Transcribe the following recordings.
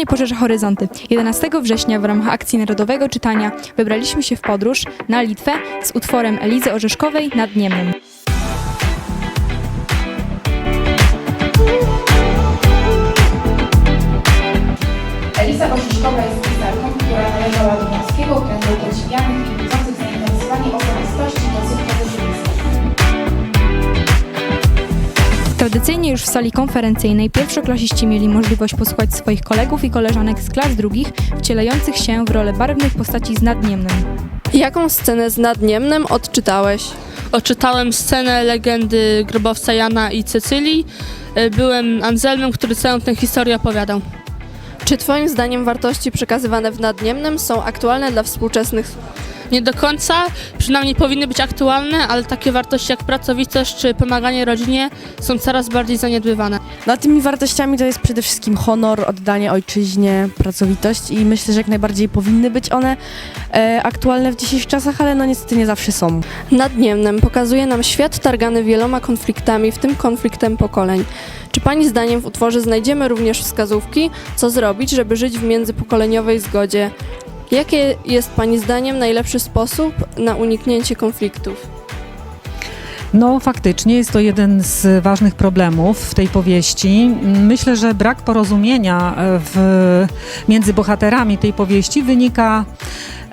stronie Porzecza Horyzonty. 11 września w ramach akcji Narodowego Czytania wybraliśmy się w podróż na Litwę z utworem Elizy Orzeszkowej nad Niemnem. Eliza Orzeszkowa jest pisarką, która należała do męskiego kręgu podziwianych Tradycyjnie już w sali konferencyjnej pierwszoklasiści mieli możliwość posłuchać swoich kolegów i koleżanek z klas drugich, wcielających się w rolę barwnych postaci z Nadniemnem. Jaką scenę z Nadniemnem odczytałeś? Odczytałem scenę legendy grobowca Jana i Cecylii. E, Byłem Anselmem, który całą tę historię opowiadał. Czy Twoim zdaniem wartości przekazywane w Nadniemnem są aktualne dla współczesnych? Nie do końca, przynajmniej powinny być aktualne, ale takie wartości jak pracowitość czy pomaganie rodzinie są coraz bardziej zaniedbywane. No tymi wartościami to jest przede wszystkim honor, oddanie ojczyźnie, pracowitość i myślę, że jak najbardziej powinny być one e, aktualne w dzisiejszych czasach, ale no niestety nie zawsze są. Nadniemnem pokazuje nam świat targany wieloma konfliktami, w tym konfliktem pokoleń. Czy Pani zdaniem w utworze znajdziemy również wskazówki, co zrobić, żeby żyć w międzypokoleniowej zgodzie? Jakie jest Pani zdaniem najlepszy sposób na uniknięcie konfliktów? No, faktycznie jest to jeden z ważnych problemów w tej powieści. Myślę, że brak porozumienia e, w, między bohaterami tej powieści wynika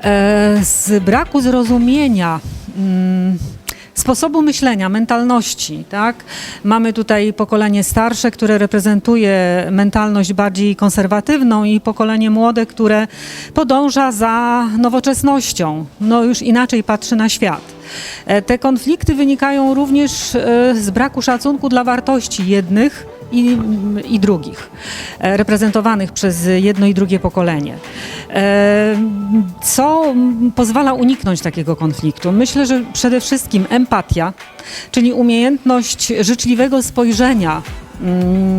e, z braku zrozumienia. mm, Sposobu myślenia, mentalności, tak? Mamy tutaj pokolenie starsze, które reprezentuje mentalność bardziej konserwatywną i pokolenie młode, które podąża za nowoczesnością, no już inaczej patrzy na świat. E, Te konflikty wynikają również e, z braku szacunku dla wartości jednych i, i drugich, e, reprezentowanych przez jedno i drugie pokolenie. E, Co pozwala uniknąć takiego konfliktu? Myślę, że przede wszystkim empatia, czyli umiejętność życzliwego spojrzenia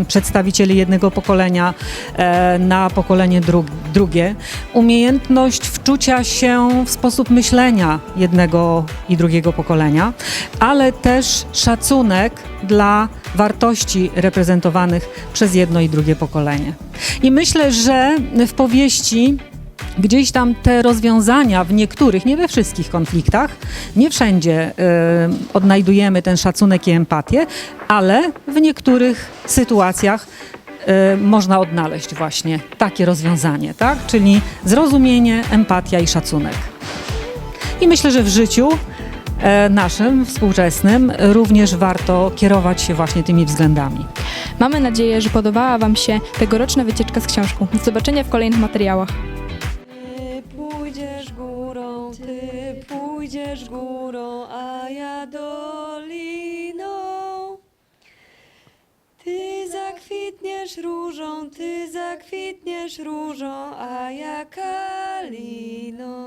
przedstawicieli jednego pokolenia e, na pokolenie dru- drugie, umiejętność wczucia się w sposób myślenia jednego i drugiego pokolenia, ale też szacunek dla wartości reprezentowanych przez jedno i drugie pokolenie. I myślę, że w powieści gdzieś tam te rozwiązania w niektórych, nie we wszystkich konfliktach, nie wszędzie e, odnajdujemy ten szacunek i empatię, ale w niektórych sytuacjach e, można odnaleźć właśnie takie rozwiązanie, tak? Czyli zrozumienie, empatia i szacunek. I myślę, że w życiu e, naszym, współczesnym, również warto kierować się właśnie tymi względami. Mamy nadzieję, że podobała Wam się tegoroczna wycieczka z książką. Do zobaczenia w kolejnych materiałach. Ty pójdziesz górą, a ja doliną. Ty zakwitniesz różą, ty zakwitniesz różą, a ja kaliną.